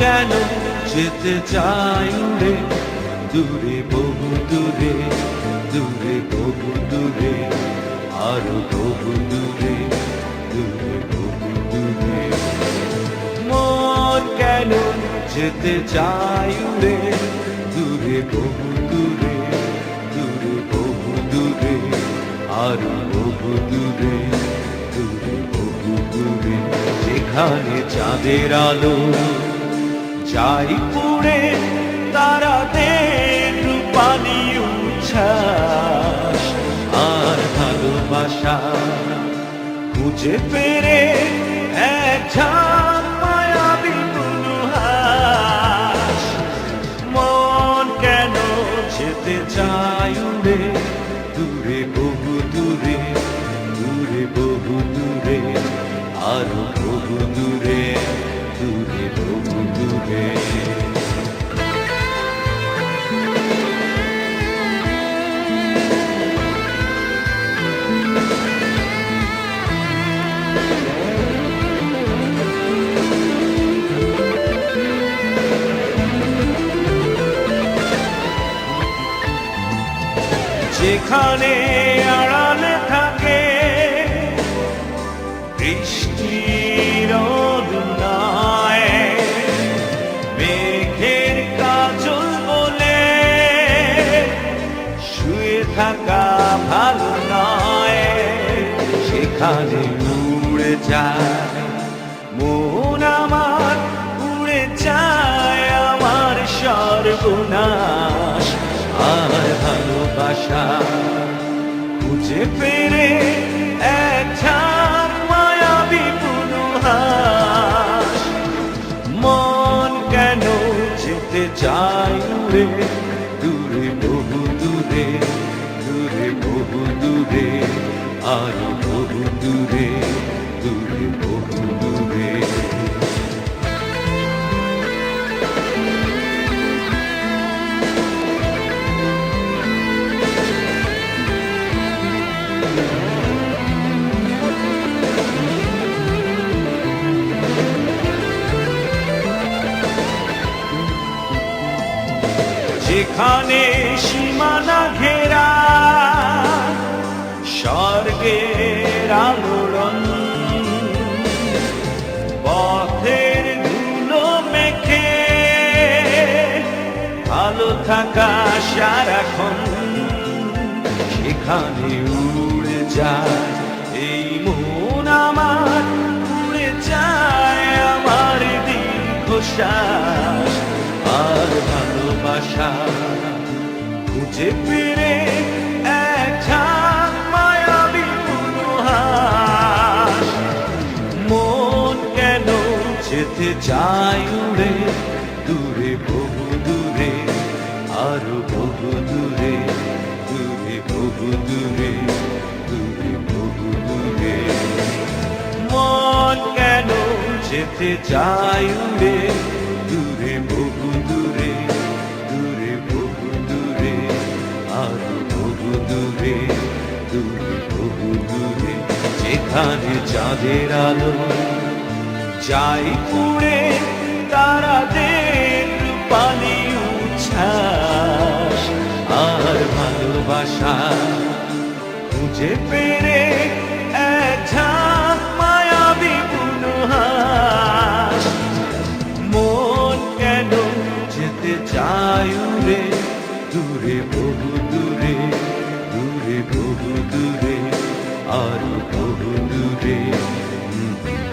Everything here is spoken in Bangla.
যেতে চাই উড়ে দূরে বহু দূরে দূরে বহু দূরে, আরও বহু দূরে দূরে বহু দূরে। মন কেন যেতে চাই উড়ে দূরে বহু দূরে দূরে বহু দূরে, আরও বহু দূরে দূরে বহু দূরে। যেখানে চাঁদের আলো যাই পুড়ে তারাদের রূপালি উচ্ছ্বাস। আর ভালোবাসা খুঁজে পেরে এক ঝাঁক মায়াবী মন কেন যেতে চাই উড়ে? দূরে বহু দূরে দূরে বহু দূরে, আরও বহু দূরে। যেখানে আড়ালে থাকে, বৃষ্টির মেঘের কাজল বলে শুয়ে থাকা ভালো নয়। সেখানে উড়ে যায়, মন আমার উড়ে যায়, আমার সর্বনাশ। আর ভালোবাসা। খুঁজে পেরে এক ঝাঁক মায়াবী পুনহাস মন কেন যেতে চাই উড়ে দূরে বহু দূরে দূরে বহু দূরে, আরও বহু দূরে। যেখানে সীমানা ঘেরা, স্বর্গের আলোড়ন। পথের ধুলো মেখে ভালো থাকা সারাক্ষণ সেখানে উড়ে যায়, এই মন আমার, উড়ে যায় আমার দীর্ঘশ্বাস। আর ভালোবাসা। খুঁজে ফিরে মন যেতে চাই উড়ে? দূরে বহু দূরে, আরও বহু দূরে। দূরে বহু দূরে দূরে বহু দূরে। মন কেন যেতে চাই উড়ে? দূরে বহু যেখানে চাঁদের আলো। যাই পুড়ে তারাদের পানি উচ্ছ্বাস। আর ভালোবাসা খুঁজে পেরে Oh, do do do.